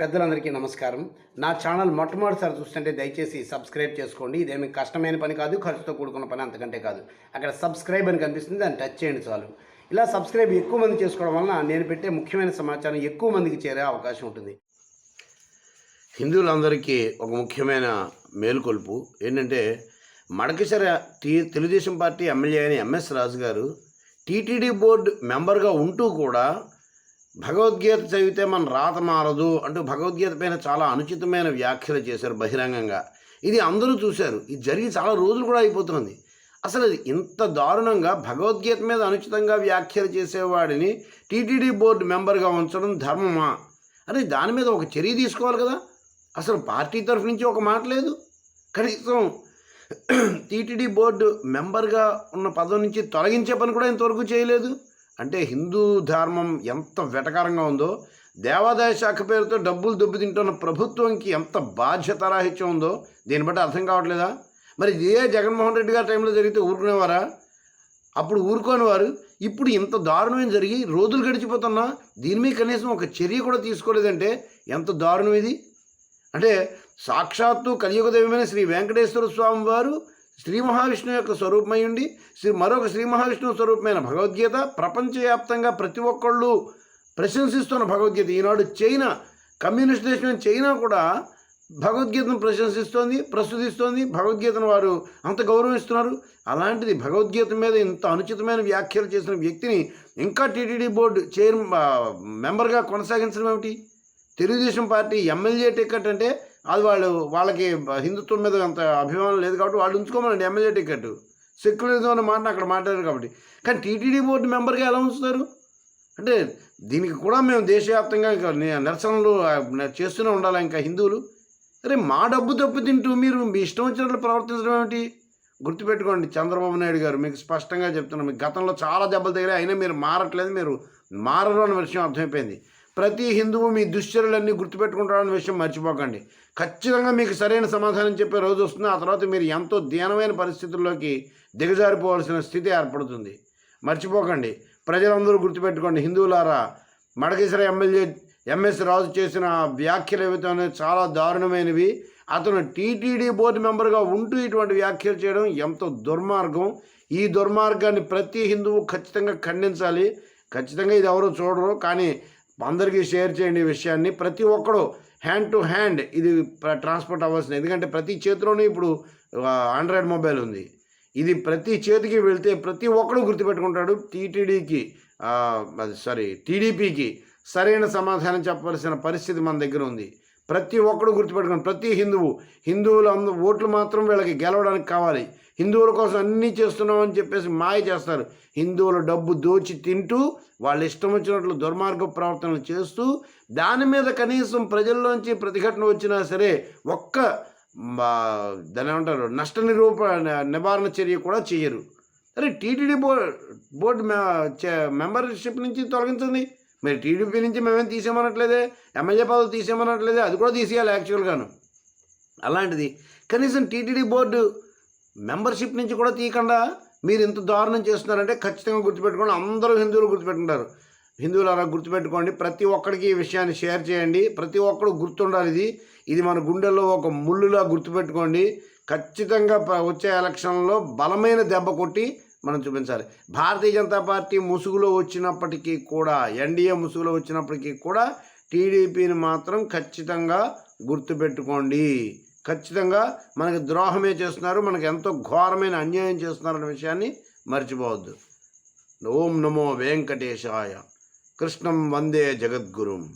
పెద్దలందరికీ నమస్కారం. నా ఛానల్ మొట్టమొదటిసారి చూస్తుంటే దయచేసి సబ్స్క్రైబ్ చేసుకోండి. ఇదేమి కష్టమైన పని కాదు ఖర్చుతో కూడుకున్న పని అంతకంటే కాదు. అక్కడ సబ్స్క్రైబ్ అని కనిపిస్తుంది దాన్ని టచ్ చేయండి చాలు. ఇలా సబ్స్క్రైబ్ ఎక్కువ మంది చేసుకోవడం వలన నేను పెట్టే ముఖ్యమైన సమాచారం ఎక్కువ మందికి చేరే అవకాశం ఉంటుంది. హిందువులందరికీ ఒక ముఖ్యమైన మేలుకొల్పు ఏంటంటే Madakasira tea Telugu Desam party MLA అయిన MS Raju garu TTD board మెంబర్గా ఉంటూ కూడా భగవద్గీత చదివితే మన రాత మారదు అంటూ భగవద్గీత పైన చాలా అనుచితమైన వ్యాఖ్యలు చేశారు బహిరంగంగా. ఇది అందరూ చూశారు. ఇది జరిగి చాలా రోజులు కూడా అయిపోతుంది అసలు ఇంత దారుణంగా భగవద్గీత మీద అనుచితంగా వ్యాఖ్యలు చేసేవాడిని టీటీడీ బోర్డు మెంబర్గా ఉంచడం ధర్మమా? అరే దాని మీద ఒక చర్య తీసుకోవాలి కదా. అసలు పార్టీ తరఫు నుంచి ఒక మాట లేదు. కనీసం టీటీడీ బోర్డు మెంబర్గా ఉన్న పదవి నుంచి తొలగించే పని కూడా ఇంతవరకు చేయలేదు. అంటే హిందూ ధర్మం ఎంత వెటకారంగా ఉందో దేవాదాయ శాఖ పేరుతో డబ్బులు దెబ్బతింటున్న ప్రభుత్వంకి ఎంత బాధ్యత రాహిత్యం ఉందో దీన్ని బట్టి అర్థం కావట్లేదా? మరి ఇదే జగన్మోహన్ రెడ్డి గారి టైంలో జరిగితే ఊరుకునేవారా? అప్పుడు ఊరుకోని వారు ఇప్పుడు ఇంత దారుణమైన జరిగి రోజులు గడిచిపోతున్నా దీని మీద కనీసం ఒక చర్య కూడా తీసుకోలేదంటే ఎంత దారుణం ఇది? అంటే సాక్షాత్తు కలియుగ దైవమైన శ్రీ వెంకటేశ్వర స్వామి వారు శ్రీ మహావిష్ణువు యొక్క స్వరూపమై ఉండి శ్రీ మరొక శ్రీ మహావిష్ణువు స్వరూపమైన భగవద్గీత ప్రపంచవ్యాప్తంగా ప్రతి ఒక్కళ్ళు ప్రశంసిస్తున్న భగవద్గీత. ఈనాడు చైనా కమ్యూనిస్ట్ దేశం చైనా కూడా భగవద్గీతను ప్రశంసిస్తోంది ప్రస్తుతిస్తోంది. భగవద్గీతను వారు అంత గౌరవిస్తున్నారు. అలాంటిది భగవద్గీత మీద ఇంత అనుచితమైన వ్యాఖ్యలు చేసిన వ్యక్తిని ఇంకా టీటీడీ బోర్డు చైర్ మెంబర్గా కొనసాగించడం ఏమిటి? తెలుగుదేశం పార్టీ ఎమ్మెల్యే టికెట్ అంటే అది వాళ్ళు వాళ్ళకి హిందుత్వం మీద అంత అభిమానం లేదు కాబట్టి వాళ్ళు ఉంచుకోమనండి ఎమ్మెల్యే టికెట్. సెక్యులరిజం అనే మాట అక్కడ మాట్లాడారు కాబట్టి. కానీ టీటీడీ బోర్డు మెంబర్గా ఎలా ఉంచుతారు? అంటే దీనికి కూడా మేము దేశవ్యాప్తంగా ఇంకా నిరసనలు చేస్తూనే ఉండాలి ఇంకా హిందువులు? అరే మా డబ్బు తప్పు తింటూ మీరు మీ ఇష్టం వచ్చినట్లు ప్రవర్తించడం ఏమిటి? గుర్తుపెట్టుకోండి చంద్రబాబు నాయుడు గారు మీకు స్పష్టంగా చెప్తున్నాను మీకు గతంలో చాలా దెబ్బలు తగిలాయి అయినా మీరు మారట్లేదు మీరు మారరు అన్న విషయం అర్థమైపోయింది. ప్రతి హిందువు మీ దుశ్చర్యలన్నీ గుర్తుపెట్టుకుంటాడన్న విషయం మర్చిపోకండి. ఖచ్చితంగా మీకు సరైన సమాధానం చెప్పే రోజు వస్తుంది. ఆ తర్వాత మీరు ఎంతో దీనమైన పరిస్థితుల్లోకి దిగజారిపోవాల్సిన స్థితి ఏర్పడుతుంది. మర్చిపోకండి. ప్రజలందరూ గుర్తుపెట్టుకోండి. హిందువులారా మడకేశ్వర ఎమ్మెల్యే ఎంఎస్ రాజు చేసిన వ్యాఖ్యలు ఏవైతే చాలా దారుణమైనవి. అతను టీటీడీ బోర్డు మెంబర్గా ఉంటూ ఇటువంటి వ్యాఖ్యలు చేయడం ఎంతో దుర్మార్గం. ఈ దుర్మార్గాన్ని ప్రతి హిందువు ఖచ్చితంగా ఖండించాలి. ఖచ్చితంగా ఇది ఎవరు చూడరు. కానీ అందరికీ షేర్ చేయండి ఈ విషయాన్ని. ప్రతి ఒక్కడు హ్యాండ్ టు హ్యాండ్ ఇది ట్రాన్స్పోర్ట్ అవ్వాల్సింది ఎందుకంటే ప్రతి చేతిలోనే ఇప్పుడు ఆండ్రాయిడ్ మొబైల్ ఉంది. ఇది ప్రతి చేతికి వెళ్తే ప్రతి ఒక్కడు గుర్తుపెట్టుకుంటాడు టీటీడీకి సారీ టీడీపీకి సరైన సమాధానం చెప్పవలసిన పరిస్థితి మన దగ్గర ఉంది. ప్రతి ఒక్కడు గుర్తుపెట్టుకుని ప్రతి హిందువు హిందువులు అందరూ ఓట్లు మాత్రం వీళ్ళకి గెలవడానికి కావాలి. హిందువుల కోసం అన్నీ చేస్తున్నామని చెప్పేసి మాయ చేస్తారు. హిందువుల డబ్బు దోచి తింటూ వాళ్ళ ఇష్టం వచ్చినట్లు దుర్మార్గ ప్రవర్తనలు చేస్తూ దాని మీద కనీసం ప్రజల్లోంచి ప్రతిఘటన వచ్చినా సరే ఒక్క దాని ఏమంటారు? నష్ట నిరూప నివారణ చర్య కూడా చేయరు. అరే టీటీడీ బోర్డు బోర్డు మెంబర్షిప్ నుంచి తొలగించండి మరి టీడీపీ నుంచి మేమేం తీసేమనట్లేదే ఎమ్మెల్యే పదవి తీసేమనట్లేదే అది కూడా తీసేయాలి యాక్చువల్గాను. అలాంటిది. కనీసం టీటీడీ బోర్డు మెంబర్షిప్ నుంచి కూడా తీయకుండా. మీరు ఇంత దారుణం చేస్తున్నారంటే ఖచ్చితంగా గుర్తుపెట్టుకోండి. అందరూ హిందువులు గుర్తుపెట్టుకుంటారు. హిందువులు అలా గుర్తుపెట్టుకోండి. ప్రతి ఒక్కడికి ఈ విషయాన్ని షేర్ చేయండి. ప్రతి ఒక్కడు గుర్తుండాలి ఇది. ఇది మన గుండెల్లో ఒక ముళ్ళులా గుర్తుపెట్టుకోండి. ఖచ్చితంగా ప- వచ్చే ఎలక్షన్లో బలమైన దెబ్బ కొట్టి మనం చూపించాలి. భారతీయ జనతా పార్టీ ముసుగులో వచ్చినప్పటికీ కూడా ఎన్డీఏ ముసుగులో వచ్చినప్పటికీ కూడా టీడీపీని మాత్రం ఖచ్చితంగా గుర్తుపెట్టుకోండి. ఖచ్చితంగా మనకి ద్రోహమే చేస్తున్నారు మనకి ఎంతో ఘోరమైన అన్యాయం చేస్తున్నారన్న విషయాన్ని మర్చిపోవద్దు. ఓం నమో వెంకటేశాయ. కృష్ణం వందే జగద్గురుం.